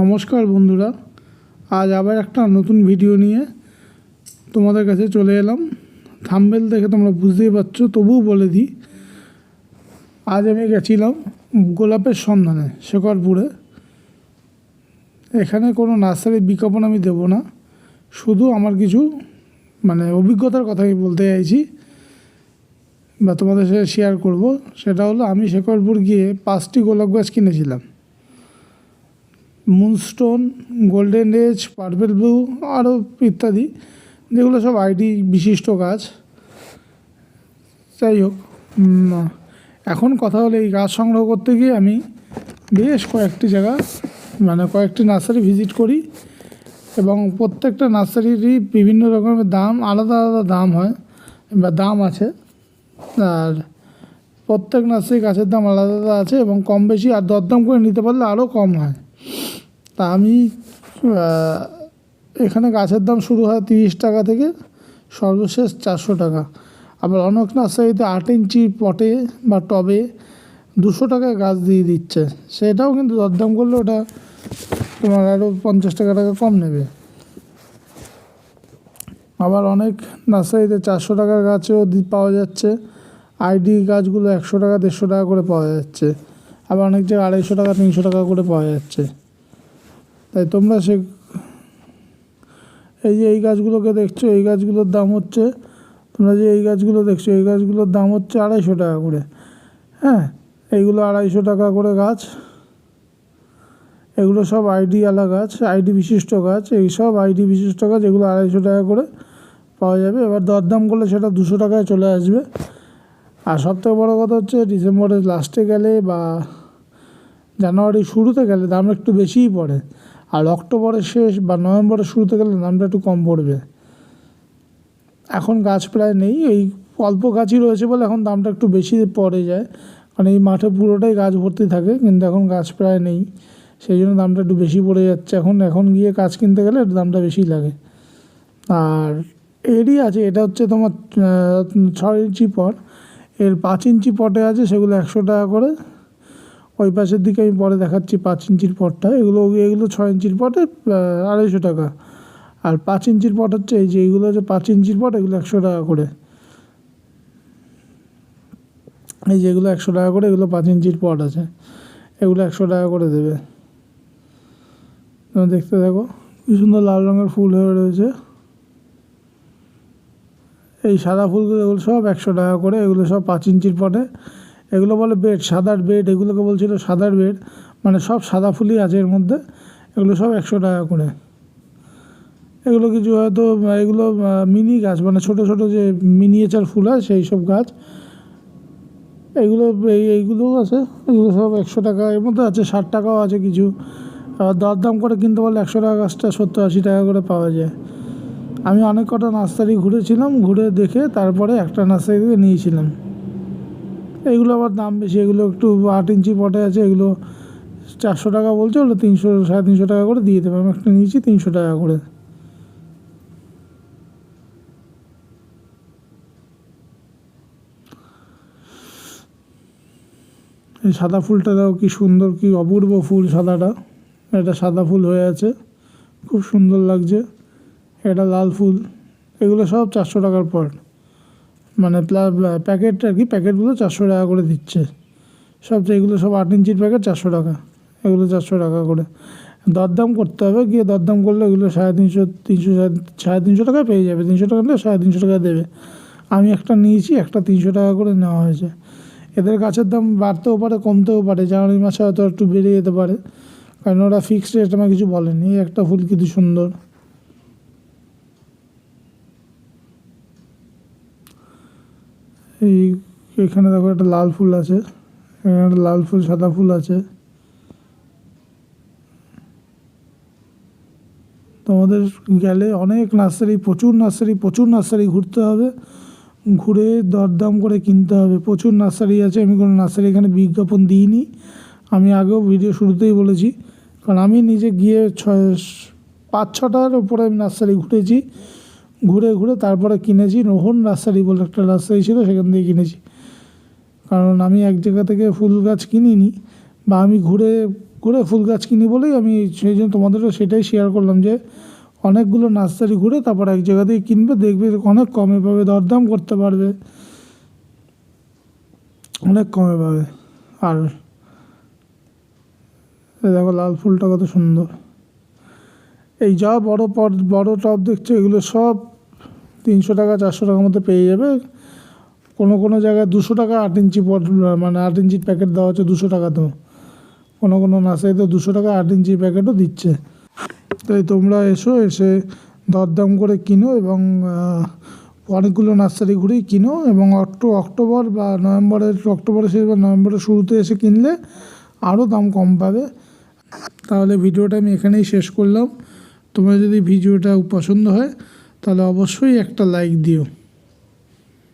নমস্কার বন্ধুরা, আজ আবার একটা নতুন ভিডিও নিয়ে তোমাদের কাছে চলে এলাম। থাম্বেল দেখে তোমরা বুঝতেই পারছ, তবুও বলে দিই, আজ আমি গেছিলাম গোলাপের সন্ধানে, শেখরপুরে। এখানে কোনো নার্সারির বিজ্ঞাপন আমি দেবো না, শুধু আমার কিছু মানে অভিজ্ঞতার কথা আমি বলতে চাইছি বা তোমাদের সাথে শেয়ার করব। সেটা হলো আমি শেখরপুর গিয়ে পাঁচটি গোলাপ গাছ কিনেছিলাম। Moonstone golden age purple blue আরও ইত্যাদি, যেগুলো সব আইডি বিশিষ্ট গাছ। যাই হোক এখন কথা হলো এই গাছ সংগ্রহ করতে গিয়ে আমি বেশ কয়েকটি জায়গা মানে কয়েকটি নার্সারি ভিজিট করি এবং প্রত্যেকটা নার্সারিরই বিভিন্ন রকমের দাম, আলাদা আলাদা দাম হয় বা দাম আছে। আর প্রত্যেক নার্সারি গাছের দাম আলাদা আলাদা আছে এবং কম বেশি আর দরদাম করে নিতে পারলে আরও কম হয়। তা আমি এখানে গাছের দাম শুরু হয় তিরিশ টাকা থেকে সর্বশেষ চারশো টাকা। আবার অনেক নার্সারিতে আট ইঞ্চি পটে বা টবে দুশো টাকায় গাছ দিয়ে দিচ্ছে। সেটাও কিন্তু দরদাম করলে ওটা তোমার আরও পঞ্চাশ টাকা টাকা কম নেবে। আবার অনেক নার্সারিতে চারশো টাকার গাছও পাওয়া যাচ্ছে। আইডি গাছগুলো একশো টাকা, দেড়শো টাকা করে পাওয়া যাচ্ছে। আবার অনেক জায়গায় আড়াইশো টাকা, তিনশো টাকা করে পাওয়া যাচ্ছে। তাই তোমরা সে এই যে এই গাছগুলোকে দেখছ, এই গাছগুলোর দাম হচ্ছে, তোমরা যে এই গাছগুলো দেখছ, এই গাছগুলোর দাম হচ্ছে আড়াইশো টাকা করে। হ্যাঁ এইগুলো আড়াইশো টাকা করে গাছ। এগুলো সব আইডি আলা গাছ আইডি বিশিষ্ট গাছ, এই সব আইডি বিশিষ্ট গাছ, এগুলো আড়াইশো টাকা করে পাওয়া যাবে। এবার দরদাম করলে সেটা দুশো টাকায় চলে আসবে। আর সবথেকে বড়ো কথা হচ্ছে, ডিসেম্বরের লাস্টে গেলে বা জানুয়ারির শুরুতে গেলে দাম একটু বেশিই পড়ে। আর অক্টোবরের শেষ বা নভেম্বরের শুরুতে গেলে দামটা একটু কম পড়বে। এখন গাছ প্রায় নেই, এই অল্প গাছই রয়েছে বলে এখন দামটা একটু বেশি পড়ে যায়। কারণ এই মাঠে পুরোটাই গাছ ভর্তি থাকে, কিন্তু এখন গাছ প্রায় নেই। সেই জন্য দামটা একটু বেশি পড়ে যাচ্ছে। এখন এখন গিয়ে গাছ কিনতে গেলে দামটা বেশি লাগে। আর এরই আছে, এটা হচ্ছে তোমার ছয় ইঞ্চি পট। এর পাঁচ ইঞ্চি পটে আছে, সেগুলো একশো টাকা করে। ওই পাশের দিকে আমি পরে দেখাচ্ছি পাঁচ ইঞ্চির পটটা। এগুলো এগুলো ছয় ইঞ্চির পটে আড়াইশো টাকা। আর পাঁচ ইঞ্চির পট হচ্ছে এই যে এইগুলো হচ্ছে পাঁচ ইঞ্চির পট, এগুলো একশো টাকা করে। এই যে এগুলো একশো টাকা করে, এগুলো পাঁচ ইঞ্চির পট আছে। এগুলো একশো টাকা করে দেবে। তোমরা দেখতে থাকো, কি সুন্দর লাল রঙের ফুল হয়ে রয়েছে। এই সাদা ফুলগুলো, এগুলো সব একশো টাকা করে, এগুলো সব পাঁচ ইঞ্চির পটে। এগুলো বলে বেড, সাদার বেড, এগুলোকে বলছিল সাদার বেড। মানে সব সাদা ফুলই আছে এর মধ্যে। এগুলো সব একশো টাকা করে। এগুলো কিছু হয়তো, এগুলো মিনি গাছ মানে ছোট ছোট যে মিনিয়েচার ফুল হয় সেই সব গাছ। এগুলো, এই, এইগুলোও আছে। এগুলো সব একশো টাকা, এর মধ্যে আছে ষাট টাকাও আছে কিছু। দরদাম করে কিনতে পারলে একশো টাকা গাছটা সত্তর আশি টাকা করে পাওয়া যায়। আমি অনেক কটা নার্সারি ঘুরেছিলাম, ঘুরে দেখে তারপরে একটা নার্সারি থেকে নিয়েছিলাম। এগুলো আবার দাম বেশি, এগুলো একটু আট ইঞ্চি পটে আছে, এগুলো চারশো টাকা বলছে, ওগুলো তিনশো, সাড়ে তিনশো টাকা করে দিয়ে দেবে। আমি একটা নিয়েছি তিনশো টাকা করে। এই সাদা ফুলটাও কি সুন্দর, কি অপূর্ব ফুল সাদাটা। এটা সাদা ফুল হয়ে আছে, খুব সুন্দর লাগছে। এটা লাল ফুল, এগুলো সব চারশো টাকার পর মানে প্যাকেট আর কি প্যাকেটগুলো চারশো টাকা করে দিচ্ছে। সব এগুলো সব আট ইঞ্চির প্যাকেট চারশো টাকা। এগুলো চারশো টাকা করে। দরদাম করতে হবে, গিয়ে দরদাম করলে ওগুলো সাড়ে তিনশো তিনশো, সাড়ে- তিনশো টাকায় পেয়ে যাবে। তিনশো টাকা নিলে সাড়ে তিনশো টাকা দেবে। আমি একটা নিয়েছি, একটা তিনশো টাকা করে নেওয়া হয়েছে। এদের গাছের দাম বাড়তেও পারে, কমতেও পারে। জানুয়ারি মাসে হয়তো একটু বেড়ে যেতে পারে। কারণ ওরা ফিক্সড রেট আমার কিছু বলেনি একটা ফুল কিন্তু সুন্দর। এই এখানে দেখো একটা লাল ফুল আছে, এখানে একটা লাল ফুল, সাদা ফুল আছে। তোমাদের গেলে অনেক নার্সারি, প্রচুর নার্সারি প্রচুর নার্সারি ঘুরতে হবে। ঘুরে দরদাম করে কিনতে হবে। প্রচুর নার্সারি আছে, আমি কোনো নার্সারি এখানে বিজ্ঞাপন দিইনি। আমি আগেও ভিডিও শুরুতেই বলেছি, কারণ আমি নিজে গিয়ে ছয়, পাঁচ, ছটার ওপরে আমি নার্সারি ঘুরেছি। ঘুরে ঘুরে তারপরে কিনেছি রোহন নার্সারি বলে একটা নার্সারি ছিল, সেখান থেকে কিনেছি। কারণ আমি এক জায়গা থেকে ফুল গাছ কিনিনি বা আমি ঘুরে ঘুরে ফুল গাছ কিনি বলেই আমি সেই জন্য তোমাদেরও সেটাই শেয়ার করলাম যে অনেকগুলো নার্সারি ঘুরে তারপর এক জায়গা থেকে কিনবে, দেখবে অনেক কমে পাবে দরদাম করতে পারবে। অনেক কমে পাবে আর দেখো লাল ফুলটা কত সুন্দর। এই যা বড় পট বড় টব দেখছ, এগুলো সব তিনশো টাকা, চারশো টাকার মধ্যে পেয়ে যাবে। কোনো কোনো জায়গায় দুশো টাকা আট ইঞ্চি পট মানে আট ইঞ্চির প্যাকেট দেওয়া হচ্ছে দুশো টাকাতেও। কোনো কোনো নার্সারিতে দুশো টাকা আট ইঞ্চির প্যাকেটও দিচ্ছে। তাই তোমরা এসো, এসে দরদাম করে কিনো এবং অনেকগুলো নার্সারি ঘুরেই কিনো এবং অক্টো, অক্টোবর বা নভেম্বরের, অক্টোবরের শেষ বা নভেম্বরের শুরুতে এসে কিনলে আরও দাম কম পাবে। তাহলে ভিডিওটা আমি এখানেই শেষ করলাম। তোমার যদি ভিডিওটা পছন্দ হয় তাহলে অবশ্যই একটা লাইক দিও।